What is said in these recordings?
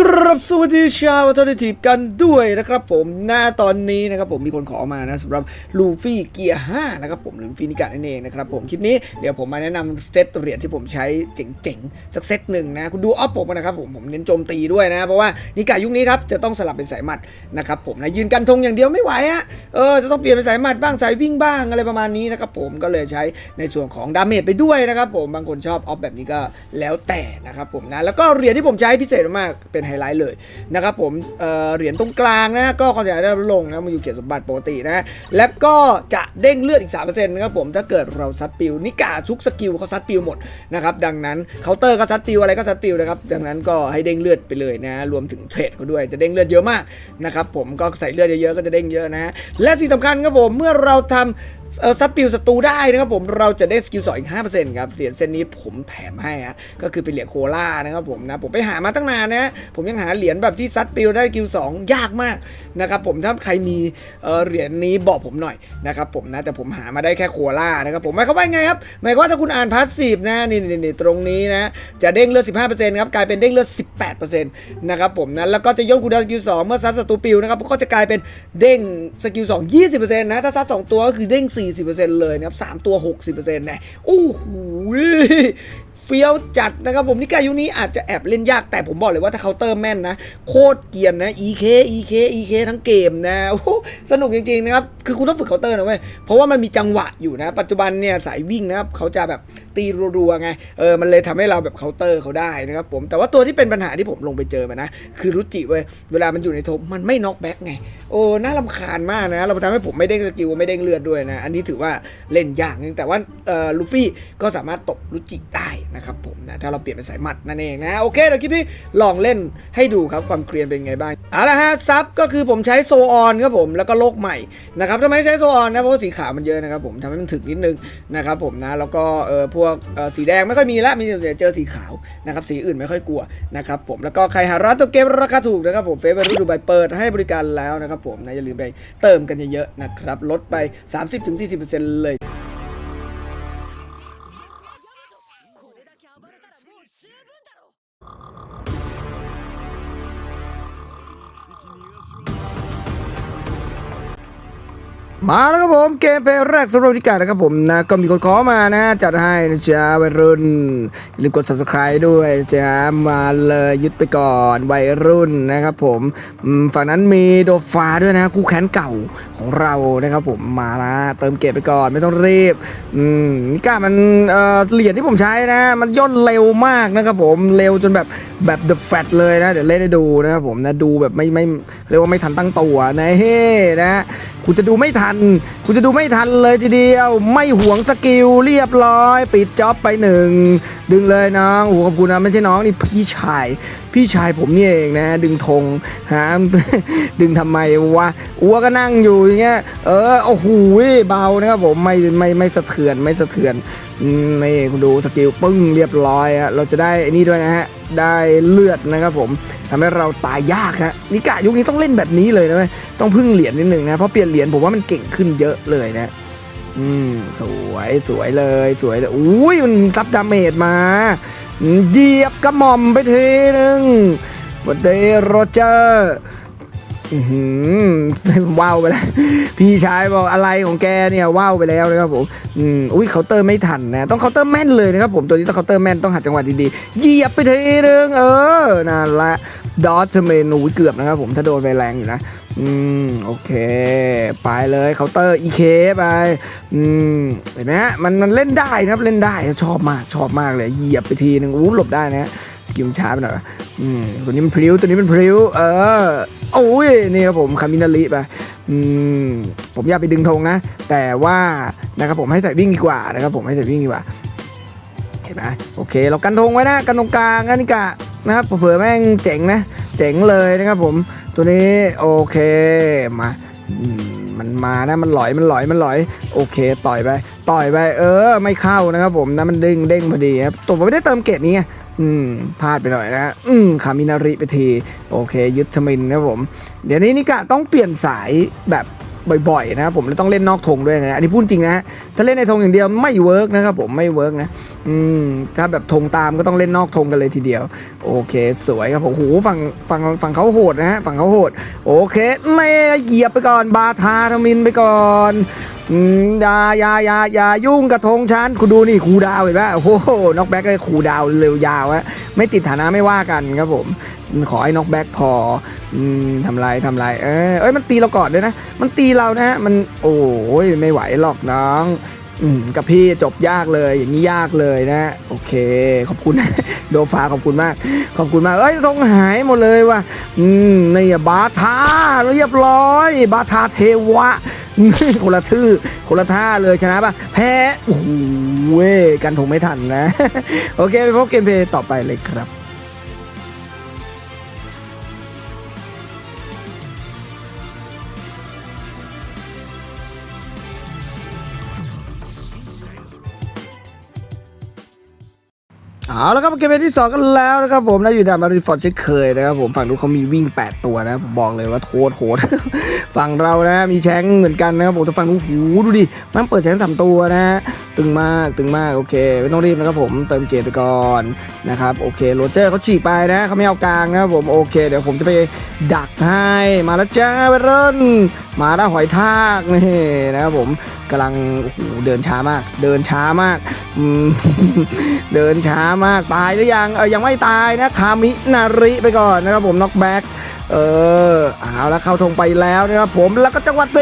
กรับสวัสดีชาวอัลเทอร์เนทีฟกันด้วยนะครับผมหน้าตอนนี้นะครับผมมีคนขอมานะสำหรับลูฟี่เกียร์5นะครับผมหรือฟี่นิกานั่นเองนะครับผมคลิปนี้เดี๋ยวผมมาแนะนำเซตเหรียญที่ผมใช้เจ๋งๆ สักเซตหนึ่งนะ คุณดูออฟผมนะครับผมผมเน้นโจมตีด้วยนะ เพราะว่านิกายุคนี้ครับจะต้องสลับเป็นสายหมัดนะครับผมนะยืนกันธงอย่างเดียวไม่ไหวอะเออจะต้องเปลี่ยนเป็นสายหมัดบ้างสายวิ่งบ้างอะไรประมาณนี้นะครับผมก็เลยใช้ในส่วนของดาเมจไปด้วยนะครับผมบางคนชอบออฟแบบนี้ก็แล้วแต่นะครับผมนะแล้วก็เหรียญที่ผมใช้พิเศษมากเป็นไฮไลท์เลยนะครับผมเเหรียญตรงกลางนะก็ความเสียหายได้ลดลงนะมาอยู่เกียรติสมบัติปกตินะ และก็จะเด้งเลือดอีก 3%นะครับผมถ้าเกิดเราซัดปิวนิกาทุกสกิลเขาซัดปิวหมดนะครับดังนั้นเคาน์เตอร์ก็ซัดปิวอะไรก็ซัดปิวนะครับดังนั้นก็ให้เด้งเลือดไปเลยนะรวมถึงเทรดเขาด้วยจะเด้งเลือดเยอะมากนะครับผมก็ใส่เลือดเยอะๆก็จะเด้งเยอะนะและสิ่งสำคัญครับผมเมื่อเราทำซัดปิวศัตรูได้นะครับผมเราจะได้สกิลสองอีก5%ครับเหรียญเส้นนี้ผมแถมให้ฮะก็คือเป็นเหรียญโคล่านะครับผมนะผมไปหามาตั้งนานนะผมยังหาเหรียญแบบที่ซัดปิวได้สกิลสองยากมากนะครับผมถ้าใครมีเออเหรียญนี้บอกผมหน่อยนะครับผมนะแต่ผมหามาได้แค่โคล่านะครับผมหมายความว่าไงครับหมายความว่าถ้าคุณอ่านพาสซีฟนะนี่นี่นี่ตรงนี้นะจะเด้งเลือด 15%ครับกลายเป็นเด้งเลือด 18%นะครับผมนะแล้วก็จะย่นคูลดาวสกิลสองเมื่อซัดศัตรูปิวนะครับก็จะกลายเป็นเด้งสกิลสอง20%นะถ้าซัดสองตัวก็คือเด้ง40%เลยนะครับ3ตัว 60%นะโอ้โห เฟี้ยวจัดนะครับผมนิกายุนี้อาจจะแอบเล่นยากแต่ผมบอกเลยว่าถ้าเคาน์เตอร์แม่นนะ โคตรเกียนนะ EK EK EK ทั้งเกมนะโอ้สนุกจริงๆนะครับ คือคุณต้องฝึกเคาน์เตอร์นะเว้ยเพราะว่ามันมีจังหวะอยู่นะ ปัจจุบันเนี่ยสายวิ่งนะครับเขาจะแบบตีรัวๆไงเออมันเลยทำให้เราแบบเคาน์เตอร์เขาได้นะครับผมแต่ว่าตัวที่เป็นปัญหาที่ผมลงไปเจอมานะ คือรุจิเว้ยเวลามันอยู่ในทมมันไม่น็อกแบ็กไงโอ้น่ารำคาญมากนะเราทำให้ผมไม่เด้สกิลไม่เด้เลือดด้วยนะ อันนี้ถือว่าเล่นยากนึงแต่ว่าเออลูฟี่ก็สามารถตบรุจิได้นะครับผมนะถ้าเราเปลี่ยนเป็นสายหมัดนั่นเองนะโอเคเดี๋ยวคลิปนี้ลองเล่นให้ดูครับความเกรียนเป็นไงบ้างเอาละฮะซับก็คือผมใช้โซออนครับผมแล้วก็โลกใหม่นะครับทำไมใช้โซออนนะเพราะว่าสีขาวมันเยอะนะครับผมทำให้มันถึกนิดนึงนะครับผมนะแล้วก็เออพวกเออสีแดงไม่ค่อยมีละมีแต่เจอสีขาวนะครับสีอื่นไม่ค่อยกลัวนะครับผมแล้วก็ใครหาร้านตัวเกมราคาถูกนะครับผมเฟซบุ๊กดูใบเปิดให้บริการแล้วนะครับผมนะอย่าลืมไปเติมกันเยอะๆนะครับลดไป 30-40%เลย มาแล้วครับผมเกมเพลย์แรกสำหรับนิกานะครับผมนะก็มีคนขอมานะ จัดให้นะจ๊ะวัยรุ่นอย่าลืมกด subscribe ด้วยจ๊ะมาเลยยึดไปก่อนวัยรุ่นนะครับผมฝั่งนั้นมีโดฟาด้วยนะคู่แข่งเก่าของเรานะครับผมมาละเติมเกมไปก่อนไม่ต้องรีบนิกามันเอ่อเหรียญที่ผมใช้นะ มันย่นเร็วมากนะครับผมเร็วจนแบบแบบ the fat เลยนะเดี๋ยวเล่นให้ดูนะครับผมนะดูแบบไม่ไม่เรียกว่าไม่ทันตั้งตัวนะเฮ้นะคุณจะดูไม่ทันคุณจะดูไม่ทันเลยทีเดียว ไม่หวงสกิลเรียบร้อย ปิดจ็อบไปหนึ่งดึงเลยน้องโอ้ขอบคุณนะไม่ใช่น้องนี่พี่ชาย พี่ชายผมนี่เองนะ ดึงธงฮะดึงทำไมวะอ้วก็นั่งอยู่อย่างเงี้ยเออโอ้โหเบานะครับผมไม่ไม่ไม่สะเทือนไม่สะเทือนนี่คุณดูสกิลปึ้งเรียบร้อยฮะเราจะได้นี่ด้วยนะฮะได้เลือดนะครับผมทำให้เราตายยากฮะนิกะยุคนี้ต้องเล่นแบบนี้เลยนะเว้ยต้องพึ่งเหรียญนิดหนึ่งนะเพราะเปลี่ยนเหรียญผมว่ามันเก่งขึ้นเยอะเลยนะ อืมสวยสวยเลยสวยเลยอุ้ยมันซับดาเมจมาเหยียบกระหม่อมไปทีนึงวันเดโรเจอร์อื้อหือว้าวไปแล้ว พี่ชายบอกอะไรของแกเนี่ยว้าวไปแล้วนะครับผมอืมอุ้ยเคาน์เตอร์ไม่ทันนะ ต้องเคาน์เตอร์แม่นเลยนะครับผมตัวนี้ต้องเคาน์เตอร์แม่นต้องหาจังหวะดีๆเหยียบไปทีนึงเออนั่นละดอทเมนูเกือบนะครับผมถ้าโดนไปแรงอยู่นะ อืม โอเค ไปเลยเคาน์เตอร์อีเคไป อืม เห็นไหมฮะมันมันเล่นได้นะครับ เล่นได้ชอบมากชอบมากเลยเหยียบไปทีนึงอู้หลบได้นะสกิลช้าไปหน่อยอืมตัวนี้มันพริ้วตัวนี้มันพริ้ว เออโอ้ยนี่ครับผมคามินาลิไปอืมผมอยากไปดึงธงนะ แต่ว่านะครับผมให้ใส่วิ่งดีกว่านะครับผมให้ใส่วิ่งดีกว่าเห็นไหมโอเค เรากันธงไว้นะกันตรงกลางนะนิกะนะครับเผื่อแม่งเจ๋งนะ เจ๋งเลยนะครับผม ตัวนี้โอเคมามันมานะมันหลอยมันหลอยมันหลอย โอเค ต่อยไป ต่อยไป เออ ไม่เข้านะครับผมนะมันเด้งเด้งพอดีครับตัวผมไม่ได้เติมเกตนี้ไงอืมพลาดไปหน่อยนะอืมคามินาริไปทีโอเคยึดชมินนะผม เดี๋ยวนี้นิกะต้องเปลี่ยนสายแบบบ่อยๆนะครับผมแล้วต้องเล่นนอกธงด้วยนะอันนี้พูดจริงนะถ้าเล่นในธงอย่างเดียวไม่เวิร์กนะครับผมไม่เวิร์กนะ อืมถ้าแบบธงตามก็ต้องเล่นนอกธงกันเลยทีเดียว โอเค สวยครับผมโหฝั่งฝั่งฝั่งเขาโหดนะฮะฝั่งเขาโหด โอเคเน่เหยียบไปก่อน บาทาทมินไปก่อนอย่าอย่าอย่าอย่ายุ่งกับธงฉันคุณดูนี่ครูดาวเห็นไหมโอ้โหน็อกแบ็กเลยครูดาวเร็วยาวฮะไม่ติดฐานะไม่ว่ากันครับผม ขอให้น็อกแบ็กพออืมทำไรทำไรเออเอ้ยมันตีเราก่อนด้วยนะ มันตีเรานะฮะมันโอ้ยไม่ไหวหรอกน้อง อืมกับพี่จบยากเลยอย่างนี้ยากเลยนะ โอเค ขอบคุณ โดฟ้าขอบคุณมาก ขอบคุณมาก เอ้ยทรงหายหมดเลยว่ะอืมนี่บาทาเรียบร้อย บาทาเทวะคนละทื่อคนละท่าเลยชนะป่ะ แพ้โอ้โหเว้ยกันถงไม่ทันนะ โอเค ไปพบเกมเพย์ต่อไปเลยครับ เอาแล้วครับเกมที่ 2 กันแล้วนะครับผมนะอยู่ในมาริฟอร์ดเช่นเคยนะครับผมฝั่งนู้นเขามีวิ่ง 8 ตัวนะผมบอกเลยว่าโทษโหดฝั่งเรานะมีแชงเหมือนกันนะครับผมแต่ฝั่งนู้นหูดูดิมันเปิดแชงสามตัวนะตึงมากตึงมากโอเคไม่ต้องรีบนะครับผมเติมเกมไปก่อนนะครับโอเคโรเจอร์เขาฉีกไปนะเขาไม่เอากลางนะครับผมโอเคเดี๋ยวผมจะไปดักให้มาแล้วจ้าเวรนมาแล้วหอยทากนี่นะครับผมกำลังโอ้โหเดินช้ามาก เดินช้ามากอืมเดินช้ามากตายหรือยังเออยังไม่ตายนะคามินาริไปก่อนนะครับผมน็อกแบ็ก เออเอาแล้วเข้าธงไปแล้วนะครับผมแล้วก็จังหวัดเพ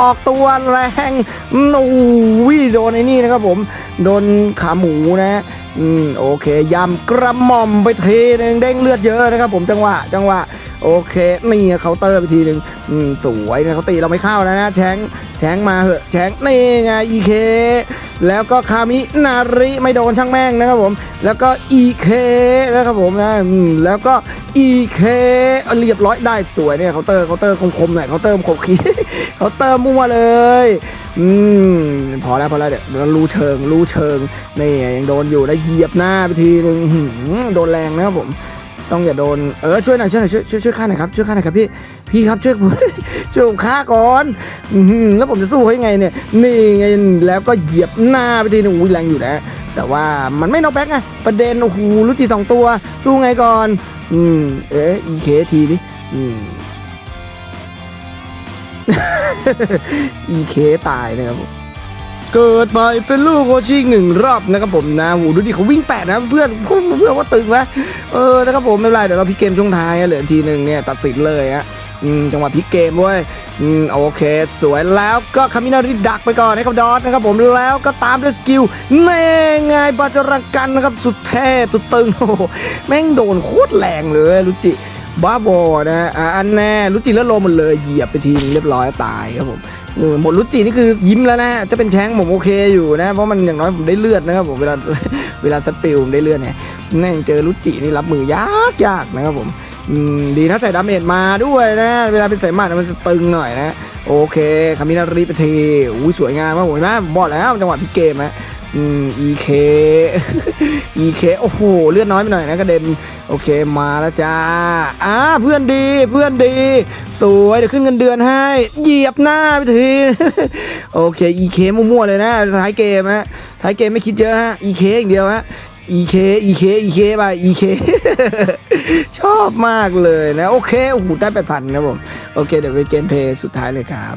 ออกตัวแรงอืมโอ้ยโดนไอ้นี่นะครับผมโดนขาหมูนะอืมโอเคยำกระหม่อมไปทีหนึ่งเด้งเลือดเยอะนะครับผมจังหวะจังหวะโอเคนี่เคาน์เตอร์ไปทีหนึ่งอืมสวยนะเขาตีเราไม่เข้าแล้วนะแชงแชงมาเหอะแชงนี่ไงอีเคแล้วก็คามินาริไม่โดนช่างแม่งนะครับผม แล้วก็ EK นะครับผมนะแล้วก็ EK เอาเรียบร้อยได้สวยเนี่ยเคาน์เตอร์เคาน์เตอร์คมๆหน่อยเคาน์เตอร์คมขีเคาน์เตอร์มั่วเลย อืมพอแล้วพอแล้วเดี๋ยวรู้เชิงรู้เชิงนี่ยังโดนอยู่แล้เหยียบหน้าไปทีนึงโดนแรงนะครับผมต้องอย่าโดน เออช่วยหน่อยช่วยหน่อยช่วยช่วยช่วยข้าหน่อยครับช่วยข้าหน่อยครับพี่พี่ครับช่วยช่วยผมฆ่าก่อนอืแล้วผมจะสู้เขายังไงเนี่ยนี่ไงแล้วก็เหยียบหน้าไปทีนึงอุ้ยแรงอยู่นะ แต่ว่ามันไม่นอกแบ็กไงประเด็นโอ้โหรู้จีสองตัว สู้ไงก่อน อืม เอ๊ะอีเคทีดิอืมอีเคตายนะครับเกิดใหม่เป็นลูกโคชิงหนึ่งรอบนะครับผมนะโหดูดิเขาวิ่งแปดนะเพื่อนเพื่อนว่าตึงแล้วเออนะครับผมไม่เป็นไรเดี๋ยวเราพิเกมช่วงท้ายอะเหลือทีหนึ่งเนี่ยตัดสินเลยฮะ จังหวะพลิกเกมเว้ยอโอเค สวยแล้วก็คามินาริดักไปก่อนนะครับดอทนะครับผมแล้วก็ตามด้วยสกิลเน่ไงบาจรังกันนะครับสุดเท่ตุดตึงโอ้แม่งโดนโคตรแรงเลยรุจิบ้าบอนะอะอันแน่รุจิเลือดลมหมดเลยเหยียบไปทีนึงเรียบร้อยตายครับผมหมดรุจินี่คือยิ้มแล้วนะจะเป็นแชงผมโอเคอยู่นะเพราะมันอย่างน้อยผมได้เลือดนะครับผมเวลาเวลาสปิลผมได้เลือดเนี่ยแม่งเจอรุจินี่รับมือยากยากนะครับผม ดีนะใส่ดาเมจมาด้วยนะ เวลาเป็นใสายหมัดมันจะตึงหน่อยนะ โอเคคามินารีไปทีอุ้ยสวยงามมากผมนไหมผมบอกแล้วจังหวะพลิกเกมนะอืม EK EK โอ้โห เลือดน้อยไปหน่อยนะกระเด็น โอเคมาแล้วจ้าอ่าเพื่อนดีเพื่อนดี สวยเดี๋ยวขึ้นเงินเดือนให้ เหยียบหน้าไปที โอเค EK มั่วๆเลยนะท้ายเกมฮะท้ายเกมไม่คิดเยอะฮะ EK อย่างเดียวฮะ EK EK EK ไป EK ชอบมากเลยนะ โอเคโอ้โหได้แปดพันนะผม โอเค เดี๋ยวไปเกมเพลย์สุดท้ายเลยครับ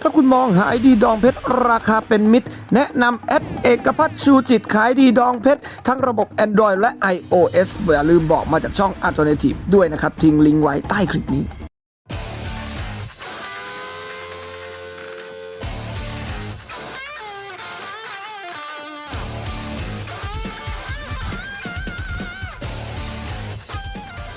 ถ้าคุณมองหาไอดีดองเพชร ราคาเป็นมิตร แนะนำแอดเอกพัฒน์ชูจิตขายดีดองเพชร ทั้งระบบ Android และ iOS อย่าลืมบอกมาจากช่อง Alternative ด้วยนะครับ ทิ้งลิงก์ไว้ใต้คลิปนี้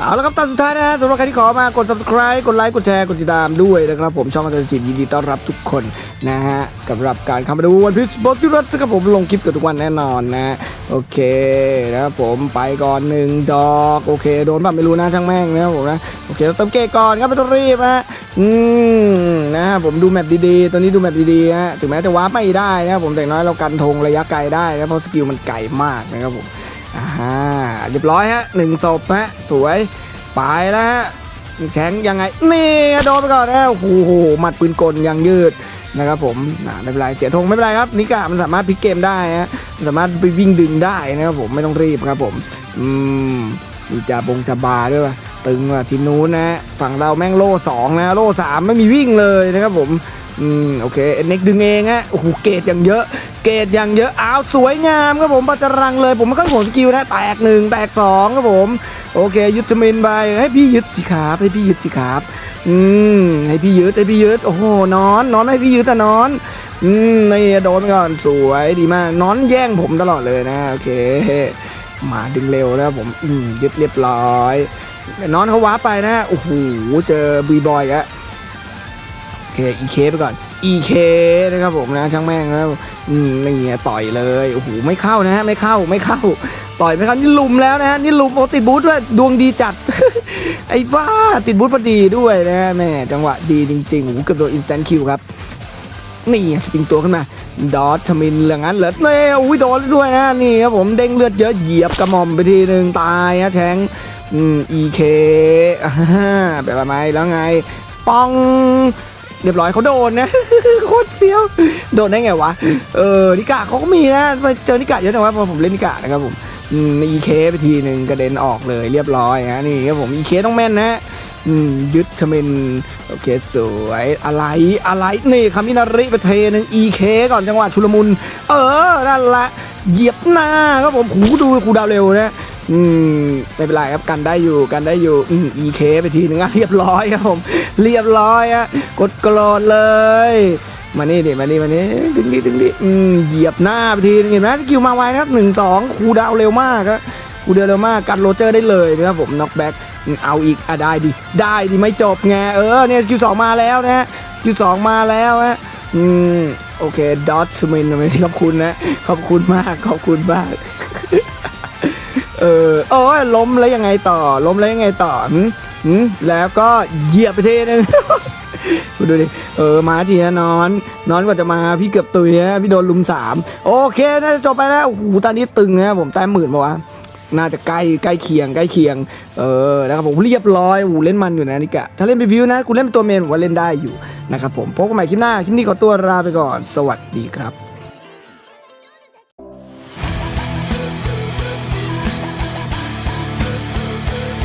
เอาละครับตอนสุดท้ายนะฮะสำหรับใครที่ขอมากด subscribe กดไลค์กดแชร์กดติดตามด้วยนะครับผมช่องอัตจิตยินดีต้อนรับทุกคนนะฮะกับรับการเข้ามาดูวันพิสบอที่รัฐครับผมลงคลิปกับทุกวันแน่นอนนะ โอเคนะครับผมไปก่อนหนึ่งดอกโอเค โดนแบบไม่รู้นะช่างแม่งนะครับผมนะโอเคเราเติมเกก่อนครับไม่ต้องรีบนะอืมนะผมดูแมปดีๆตัวนี้ดูแมปดีๆฮะถึงแม้จะว้าไม่ได้นะครับผมแต่อย่างน้อยเรากันธงระยะไกลได้นะเพราะสกิลมันไกลมากนะครับผม เรียบร้อยฮะหนึ่งศพฮะสวยไปแล้วฮะแฉงยังไง นี่โดนไปก่อนนะโอ้โหหมัดปืนกลยังยืดนะครับผมไม่เป็นไรเสียธงไม่เป็นไรครับนิกะมันสามารถพลิกเกมได้ฮะมันสามารถไปวิ่งดึงได้นะครับผมไม่ต้องรีบครับผมอืมมีจาบงจาบาด้วยว่ะ ตึงว่ะทีมนู้นนะฮะฝั่งเราแม่งโล่สองนะโล่สามไม่มีวิ่งเลยนะครับผมอืมโอเคเอ็นเน็กดึงเองฮะโอ้โหเกตอย่างเยอะ เกตอย่างเยอะอ้าวสวยงามครับผมปัจจรังเลย ผมไม่ค่อยห่วงสกิลนะแตกหนึ่งแตกสองครับผมโอเคยึดจมินไปให้พี่ยึดสิครับให้พี่ยึดสิครับอืมให้พี่ยึดให้พี่ยึดโอ้โหนอนนอนให้พี่ยึดอะนอนอืมนี่โดนไปก่อนสวยดีมากนอนแย่งผมตลอดเลยนะโอเค มาดึงเร็วนะครับผมอืมยึดเรียบร้อยนอนเขาว้าไปนะโอ้โหเจอบีบอยอะโอเค EK ไปก่อน EK นะครับผมนะช่างแม่งนะครับอืมนี่ต่อยเลยโอ้โหไม่เข้านะฮะไม่เข้าไม่เข้า ต่อยไม่เข้านี่ลุมแล้วนะฮะนี่ลุมโอติดบูทด้วยดวงดีจัด ไอ้บ้าติดบูทพอดีด้วยนะฮะแม่จังหวะดีจริงๆโอ้โหเกือบโดนอินสแตนคิวครับ นี่สปริงตัวขึ้นมา ดอทมินเหลืองนั้นเหลือเน่อุ้ยโดนด้วยนะนี่ครับผมเด้งเลือดเยอะเหยียบกระหม่อมไปทีหนึ่งตายฮะแชงอืม EK อ่าแบบอะไรแล้วไงปองเรียบร้อยเขาโดนนะโคตรเฟี้ยว โดนได้ไงวะ เออนิกะเขาก็มีนะไปเจอนิกะเยอะจังวะพอผมเล่นนิกะนะครับผม อีเคไปทีหนึ่งกระเด็นออกเลยเรียบร้อยฮะนี่ครับผมอีเคต้องแม่นนะยึดชมินโอเคสวยอะไรอะไรนี่คามินาริไปเทหนึ่งอีเคก่อนจังหวะชุลมุน เออนั่นละเหยียบหน้าครับผมหูดูคูดาวเร็วนะอืมไม่เป็นไรครับกันได้อยู่กันได้อยู่อืม EK ไปทีหนึ่งอะเรียบร้อยครับผม เรียบร้อยอะกดกรอดเลย มานี่ดิมานี่มานี่ดึงดิดึงดิอืมเหยียบหน้าไปทีเห็นไหมสกิลมาไวนะครับหนึ่งสองคูดาวเร็วมากครับคูดาวเร็วมากกันโรเจอร์ได้เลยนะครับผมน็อกแบ็กเอาอีกอะได้ดิได้ดิไม่จบไงเออเนี่ยสกิลสองมาแล้วนะฮะสกิลสองมาแล้วฮะอืมโอเคดอทชมินไม่ขอบคุณนะขอบคุณมากขอบคุณมากเออโอ้ยล้มแล้วยังไงต่อล้มแล้วยังไงต่อหืมหืมแล้วก็เหยียบไปทีนึง คุณดูดิ เออ มาทีนะนอน นอนกว่าจะมาพี่เกือบตุยนะพี่โดนลุมสามโอเคน่าจะจบไปแล้วโอ้โหตอนนี้ตึงนะผมแต้มหมื่นปะวะน่าจะใกล้ใกล้เคียงใกล้เคียง เออ นะครับผมเรียบร้อยโอ้โหเล่นมันอยู่นะนิกะ ถ้าเล่นไปพิวนะกูเล่นเป็นตัวเมนผมว่าเล่นได้อยู่นะครับผมพบกันใหม่คลิปหน้า คลิปนี้ขอตัวลาไปก่อน สวัสดีครับ